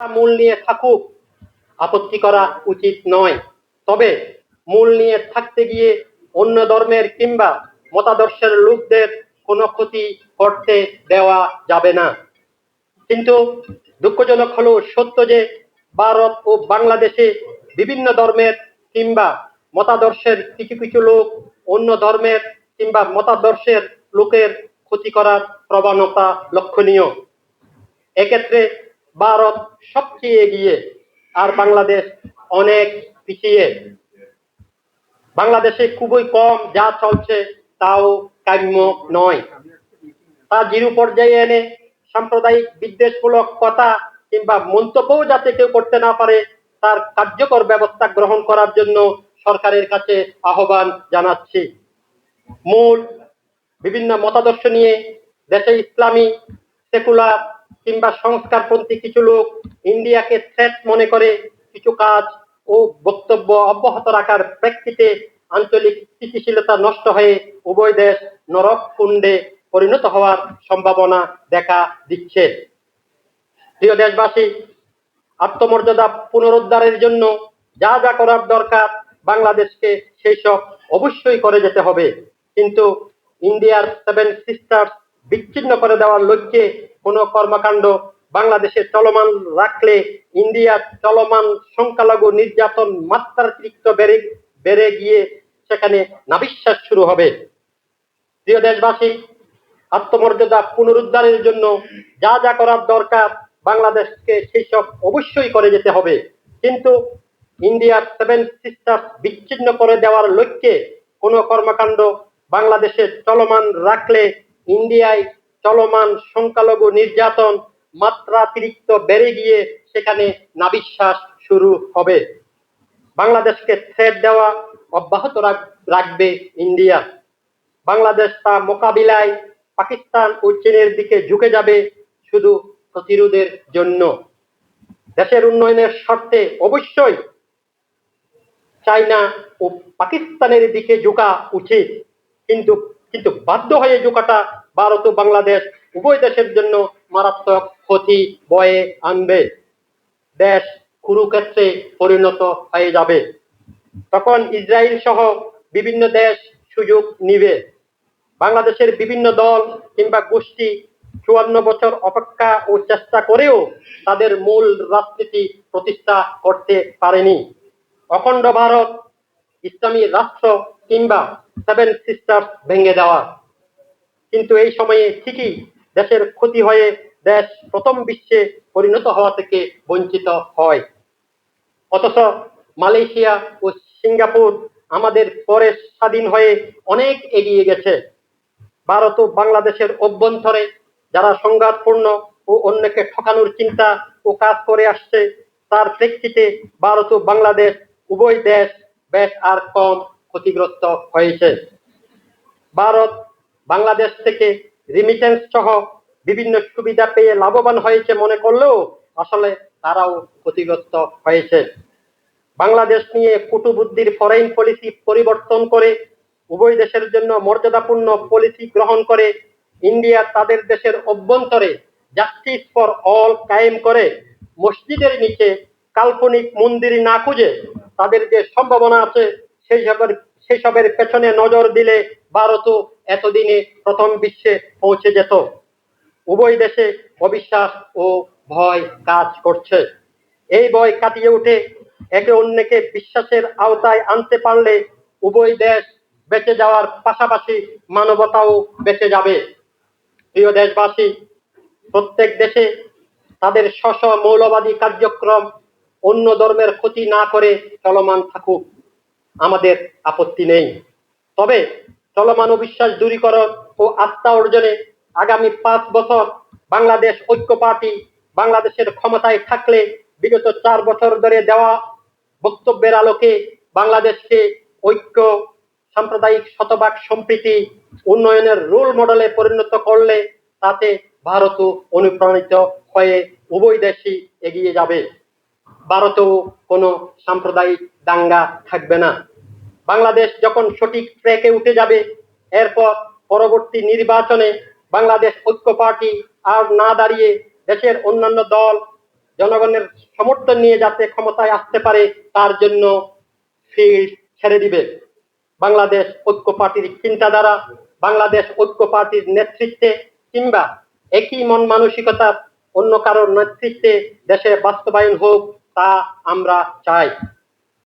মূল নিয়ে থাকুক, আপত্তি করা উচিত নয়। তবে মূল নিয়ে থাকতে গিয়ে অন্য ধর্মের কিংবা মতাদর্শের লোকদের কোনো ক্ষতি করতে দেওয়া যাবে না। কিন্তু দুঃখজনক হলো সত্য যে ভারত ও বাংলাদেশে বিভিন্ন ধর্মের কিংবা মতাদর্শের কিছু কিছু লোক অন্য ধর্মের কিংবা মতাদর্শের লোকের ক্ষতি করার প্রবণতা লক্ষণীয়। এক্ষেত্রে ভারত সবচেয়ে এগিয়ে আর বাংলাদেশ অনেক পিছিয়ে। বাংলাদেশে খুবই কম যা চলছে তাও কাম্য নয়। তা জিরো পর্যায়ে এনে সাম্প্রদায়িক বিদ্বেষমূলক কথা কিংবা মন্তব্যও যাতে কেউ করতে না পারে, তার কার্যকর ব্যবস্থা গ্রহণ করার জন্য সরকারের কাছে আহ্বান জানাচ্ছি। মূল বিভিন্ন মতাদর্শ নিয়ে দেশে ইসলামী, সেকুলার কিংবা সংস্কারপন্থী কিছু লোক ইন্ডিয়াকে থ্রেট মনে করে কিছু কাজ ও বক্তব্য অব্যাহত রাখার প্রেক্ষিতে আঞ্চলিক স্থিতিশীলতা নষ্ট হয়ে উভয় দেশ নরক কুণ্ডে পরিণত হওয়ার সম্ভাবনা দেখা দিচ্ছে। প্রিয় দেশবাসী, আত্মমর্যাদা পুনরুদ্ধারের জন্য যা যা করার দরকার বাংলাদেশকে সেই সব অবশ্যই করে যেতে হবে। কিন্তু ইন্ডিয়ার সেভেন সিস্টার্স বিচ্ছিন্ন করে দেওয়ার লক্ষ্যে কোনো কর্মকাণ্ড বাংলাদেশে চলমান রাখলে ইন্ডিয়ার চলমান সংখ্যালঘু নির্যাতন মাত্রাতিরিক্ত বেড়ে বেড়ে গিয়ে সেখানে নাবিশ্বাস শুরু হবে। প্রিয় দেশবাসী, আত্মমর্যাদা পুনরুদ্ধারের জন্য যা যা করার দরকার বাংলাদেশকে সেই সব অবশ্যই করে যেতে হবে। কিন্তু ইন্ডিয়ার সেভেন সিস্টার্স বিচ্ছিন্ন করে দেওয়ার লক্ষ্যে কোনো কর্মকাণ্ড বাংলাদেশে চলমান রাখলে ইন্ডিয়ায় চলমান সংখ্যালঘু নির্যাতন মাত্রাতিরিক্ত বেড়ে গিয়ে সেখানে নাবিশ্বাস শুরু হবে। বাংলাদেশকে থ্রেট দেওয়া অব্যাহত রাখবে ইন্ডিয়া। বাংলাদেশ তা মোকাবিলায় পাকিস্তান ও চীনের দিকে ঝুঁকে যাবে শুধু প্রতিরোধের জন্য। দেশের উন্নয়নের স্বার্থে অবশ্যই চায়না ও পাকিস্তানের দিকে ঝুঁকা উচিত। কিন্তু কিন্তু বাধ্য হয়ে ঝুঁকাটা ভারত ও বাংলাদেশ উভয় দেশের জন্য মারাত্মক ক্ষতি বয়ে আনবে। দেশ কুরুক্ষেত্রে পরিণত হয়ে যাবে। তখন ইসরায়েল সহ বিভিন্ন দেশ সুযোগ নিবে। বাংলাদেশের বিভিন্ন দল কিংবা গোষ্ঠী চুয়ান্ন বছর অপেক্ষা ও চেষ্টা করেও তাদের মূল রাজনীতি প্রতিষ্ঠা করতে পারেনি। অখণ্ড ভারত, ইসলামী রাষ্ট্র কিংবা সেভেন সিস্টার্স ভেঙে দেওয়া। কিন্তু এই সময়ে ঠিকই দেশের ক্ষতি হয়ে দেশ প্রথম বিশ্বে পরিণত হওয়া থেকে বঞ্চিত হয়। অথচ মালয়েশিয়া ও সিঙ্গাপুর আমাদের পরে স্বাধীন হয়ে অনেক এগিয়ে গেছে। ভারত ও বাংলাদেশের অভ্যন্তরে যারা সংঘাতপূর্ণ ও অন্যকে ঠকানোর চিন্তা ও কাজ করে আসছে, তার প্রেক্ষিতে ভারত ও বাংলাদেশ উভয় দেশ বেশ আর কম ক্ষতিগ্রস্ত হয়েছে। ভারত বাংলাদেশ থেকে রিমিটেন্স সহ বিভিন্ন সুবিধা পেয়ে লাভবান হয়েছে মনে করলেও আসলে তারাও ক্ষতিগ্রস্ত হয়েছে। বাংলাদেশ নিয়ে কুটুবুদ্ধির ফরেন পলিসি পরিবর্তন করে উভয় দেশের জন্য মর্যাদাপূর্ণ পলিসি গ্রহণ করে ইন্ডিয়া তাদের দেশের অভ্যন্তরে জাস্টিস ফর অল কায়েম করে, মসজিদের নিচে কাল্পনিক মন্দির না খুঁজে তাদের যে সম্ভাবনা আছে সেই সবের সেই সবের পেছনে নজর দিলে ভারতও এতদিনে প্রথম বিশ্বে পৌঁছে যেত। উভয় দেশে অবিশ্বাস ও ভয় কাজ করছে। এই ভয় কাটিয়ে উঠে একে অন্যকে বিশ্বাসের আওতায় আনতে পারলে উভয় দেশ বেঁচে যাওয়ার পাশাপাশি মানবতাও বেঁচে যাবে। প্রিয় দেশবাসী, প্রত্যেক দেশে তাদের স্ব মৌলবাদী কার্যক্রম অন্য ধর্মের ক্ষতি না করে চলমান থাকুক। আমাদের আপত্তি নেই। তবে চলমান অবিশ্বাস দূরীকরণ ও আস্থা অর্জনে আগামী পাঁচ বছর বাংলাদেশ ঐক্য পার্টি বাংলাদেশের ক্ষমতায় থাকলে বিগত চার বছর ধরে দেওয়া বক্তব্যের আলোকে বাংলাদেশকে ঐক্য, সাম্প্রদায়িক শতভাগ সম্প্রীতি, উন্নয়নের রোল মডেলে পরিণত করলে তাতে ভারতও অনুপ্রাণিত হয়ে উভয় দেশই এগিয়ে যাবে। ভারতেও কোনো সাম্প্রদায়িক দাঙ্গা থাকবে না। বাংলাদেশ যখন সঠিক ট্র্যাকে উঠে যাবে, এরপর পরবর্তী নির্বাচনে বাংলাদেশ ঐক্য পার্টি আর না দাঁড়িয়ে দেশের অন্যান্য দল জনগণের সমর্থন নিয়ে যাতে ক্ষমতায় আসতে পারে, তার জন্য ফিল্ড ছেড়ে দিবে। বাংলাদেশ ঐক্য পার্টির চিন্তাধারা, বাংলাদেশ ঐক্য পার্টির নেতৃত্বে কিংবা একই মন মানসিকতার অন্য কারোর নেতৃত্বে দেশে বাস্তবায়ন হোক, তা আমরা চাই।